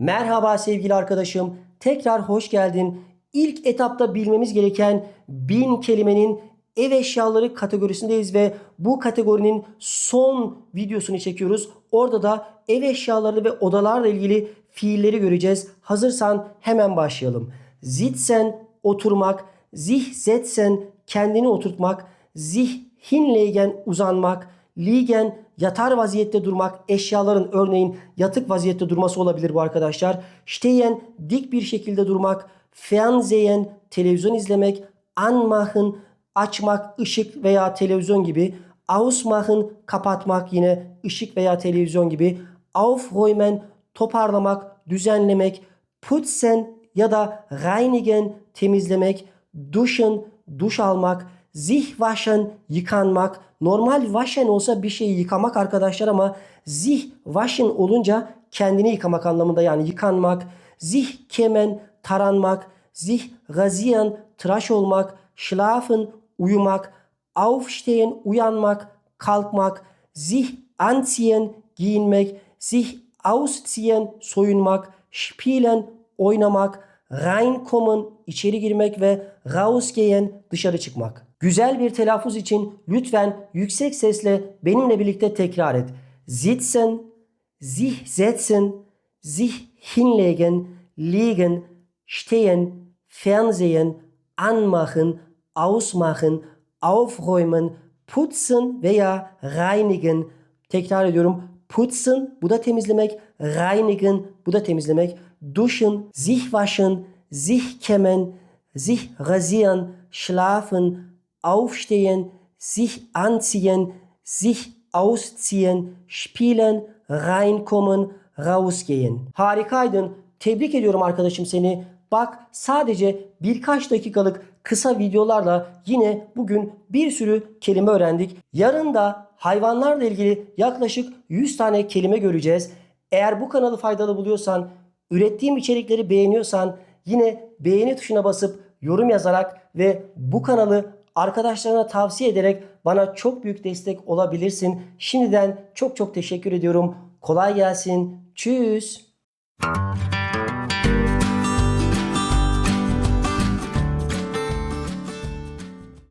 Merhaba sevgili arkadaşım. Tekrar hoş geldin. İlk etapta bilmemiz gereken bin kelimenin ev eşyaları kategorisindeyiz ve bu kategorinin son videosunu çekiyoruz. Orada da ev eşyaları ve odalarla ilgili fiilleri göreceğiz. Hazırsan hemen başlayalım. Sitzen oturmak, sich setzen kendini oturtmak, sich hinlegen uzanmak, liegen yatar vaziyette durmak, eşyaların örneğin yatık vaziyette durması olabilir bu arkadaşlar. Stehen dik bir şekilde durmak, Fernsehen televizyon izlemek, anmachen açmak, ışık veya televizyon gibi, ausmachen kapatmak yine ışık veya televizyon gibi, aufräumen toparlamak, düzenlemek, putzen ya da reinigen temizlemek, duschen duş almak, sich waschen yıkanmak. Normal waschen olsa bir şeyi yıkamak arkadaşlar ama sich waschen olunca kendini yıkamak anlamında yani yıkanmak. Sich kemen taranmak, sich rasieren tıraş olmak, schlafen uyumak, aufstehen uyanmak, kalkmak, sich anziehen giyinmek, sich ausziehen soyunmak, spielen oynamak, reinkommen içeri girmek ve rausgehen dışarı çıkmak. Güzel bir telaffuz için lütfen yüksek sesle benimle birlikte tekrar et. Sitzen, sich setzen, sich hinlegen, liegen, stehen, Fernsehen, anmachen, ausmachen, aufräumen, putzen veya reinigen. Tekrar ediyorum. Putzen bu da temizlemek, reinigen bu da temizlemek, duschen, sich waschen, sich kämmen, sich rasieren, schlafen, aufstehen, sich anziehen, sich ausziehen, spielen, reinkommen, rausgehen. Harikaydın. Tebrik ediyorum arkadaşım seni. Bak sadece birkaç dakikalık kısa videolarla yine bugün bir sürü kelime öğrendik. Yarın da hayvanlarla ilgili yaklaşık 100 tane kelime göreceğiz. Eğer bu kanalı faydalı buluyorsan, ürettiğim içerikleri beğeniyorsan yine beğeni tuşuna basıp yorum yazarak ve bu kanalı arkadaşlarına tavsiye ederek bana çok büyük destek olabilirsin. Şimdiden çok çok teşekkür ediyorum. Kolay gelsin. Tschüss.